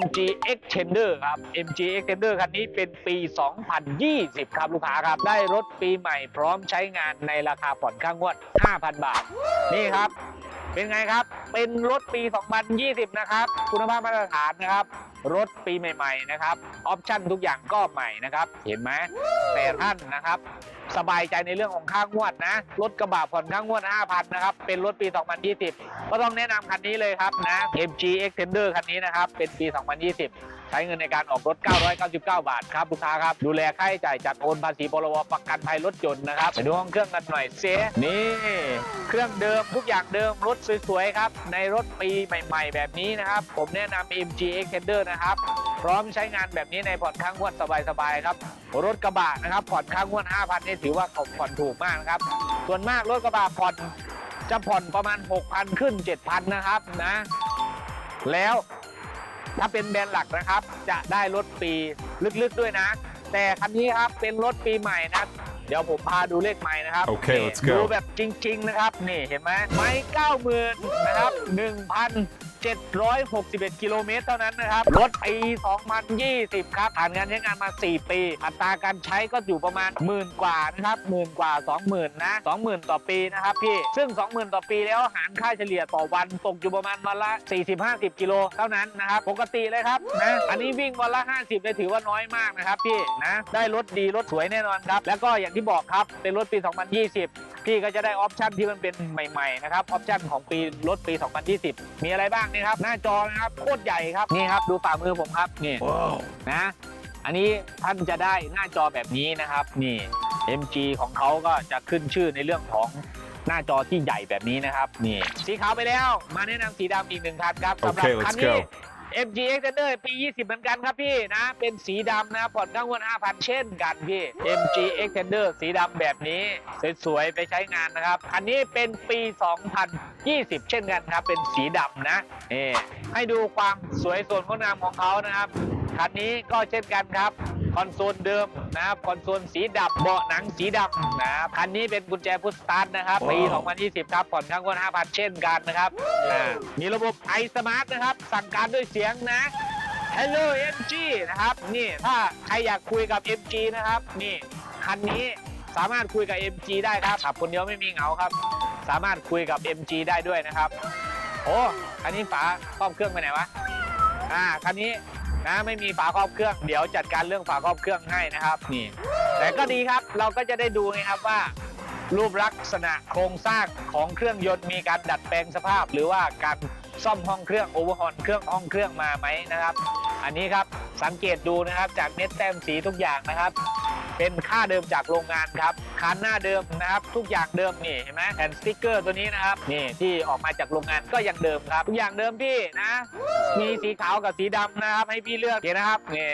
MG Extender ครับ MG Extender คันนี้เป็นปี 2020 ครับลูกค้าครับ ได้รถปีใหม่พร้อมใช้งานในราคาผ่อนค่างวด 5,000 บาท นี่ครับ เป็นไงครับ เป็นรถปี 2020 นะครับ คุณภาพมาตรฐานนะครับ รถปีใหม่ๆนะครับออปชั่นทุกอย่างก็ใหม่นะครับเห็นไหมแต่ท่านนะครับสบายใจในเรื่องของค่างวดนะ รถกระบะผ่อนค่างวด 5,000 นะครับ เป็นรถปี 2020 ก็ต้องแนะนำคันนี้เลยครับนะ MG Extender คันนี้นะครับ เป็นปี 2020 ใช้เงินในการออกรถ 999 บาทครับลูกค้าครับ ดูแลค่าใช้จ่ายจัดโอนภาษีพรบประกันภัยรถยนต์นะครับไปดูห้องเครื่องกันหน่อยเซนี่ เครื่องเดิมทุกอย่างเดิมรถสวยๆครับ ในรถปีใหม่ ๆ แบบนี้นะครับ ผมแนะนำ MG Extender นะครับ พร้อมใช้งานแบบนี้ในผ่อนค้างงวดสบายๆครับรถกระบะนะครับผ่อนค้างงวด 5,000นี่ถือว่าผ่อนถูกมากนะครับ ส่วนมากรถกระบะผ่อนจะผ่อนประมาณ 6,000 ขึ้น 7,000 นะครับนะ แล้วถ้าเป็นแบรนด์หลักนะครับ จะได้รถปีลึกๆด้วยนะ แต่คันนี้ครับเป็นรถปีใหม่นะเดี๋ยวผมพาดูเลขไม้นะครับ Okay, นี่ let's go ดูแบบจริง ๆ นะครับ นี่เห็นไหมไม้เก้าหมื่นนะครับหนึ่งพัน เจ็ดร้อยหกสิบเอ็ดกิโลเมตรเท่านั้นนะครับ รถปี 2020 ครับ ผ่านงานใช้งานมา 4 ปี อัตราการใช้ก็อยู่ประมาณหมื่นกว่านะครับหมื่นกว่า 20,000 นะ 20,000 ต่อปีนะครับพี่ ซึ่ง 20,000 ต่อปีแล้วหารค่าเฉลี่ยต่อวันตกอยู่ประมาณวันละ 40-50 กิโลเท่านั้นนะครับ ปกติเลยครับนะ อันนี้วิ่งวันละ 50เลยถือว่าน้อยมากนะครับพี่นะ ได้รถดีรถสวยแน่นอนครับ แล้วก็อย่างที่บอกครับ เป็นรถปี 2020 พี่ก็จะได้ออปชั่นที่มันเป็นใหม่ๆนะครับ ออปชั่นของปีรถปี 2020 มีอะไรบ้างนี่ครับ หน้าจอนะครับโคตรใหญ่ครับนี่ครับ ดูฝ่ามือผมครับนี่นะ อันนี้ท่านจะได้หน้าจอแบบนี้นะครับ นี่ MG ของเขาก็จะขึ้นชื่อในเรื่องของหน้าจอที่ใหญ่แบบนี้นะครับ นี่ สีขาวไปแล้ว มาแนะนำสีดำอีกหนึ่งคันครับสำหรับ Okay, let's คันนี้ go. MG Extender ปี 20 เหมือนกันครับพี่นะ เป็นสีดำนะผ่อนข้างวัน5,000 เช่นกันพี่ MG Extender สีดำแบบนี้ สวยๆ ไปใช้งานนะครับ อันนี้เป็นปี 2020 เช่นกันครับ เป็นสีดำนะนี่ให้ดูความสวยสดงดงามของเขานะครับคันนี้ก็เช่นกันครับ คอนโซลเดิมนะครับคอนโซลสีดำเบาะหนังสีดำนะครับคันนี้เป็นกุญแจพุทสตาร์ทนะครับปี 2020 ครับผ่อนข้างวัน5,000 เช่นกันนะครับอ่ามีระบบ i Smart นะครับ สั่งการด้วยเสียงนะ Hello MG นะครับ นี่ถ้าใครอยากคุยกับ MG นะครับ นี่คันนี้สามารถคุยกับ MG ได้ครับขับคนเดียวไม่มีเหงาครับ สามารถคุยกับ MG ได้ด้วยนะครับ โอ้ คันนี้ฝาครอบเครื่องไปไหนวะ อ่า คันนี้ นะ ไม่มีฝาครอบเครื่อง เดี๋ยวจัดการเรื่องฝาครอบเครื่องให้นะครับนี่ แต่ก็ดีครับเราก็จะได้ดูไงครับว่า รูปลักษณะโครงสร้างของเครื่องยนต์มีการดัดแปลงสภาพ หรือว่าการซ่อมห้องเครื่องโอเวอร์ฮอนเครื่องห้องเครื่องมาไหมนะครับ อันนี้ครับสังเกตดูนะครับจากเม็ดแต้มสีทุกอย่างนะครับ เป็นค่าเดิมจากโรงงานครับคันหน้าเดิมนะครับ ทุกอย่างเดิมนี่เห็นไหมแผ่นสติ๊กเกอร์ตัวนี้นะครับนี่ที่ออกมาจากโรงงานก็ยังเดิมครับ ทุกอย่างเดิมพี่นะ มีสีขาวกับสีดำนะครับ ให้พี่เลือกเห็นนะครับนี่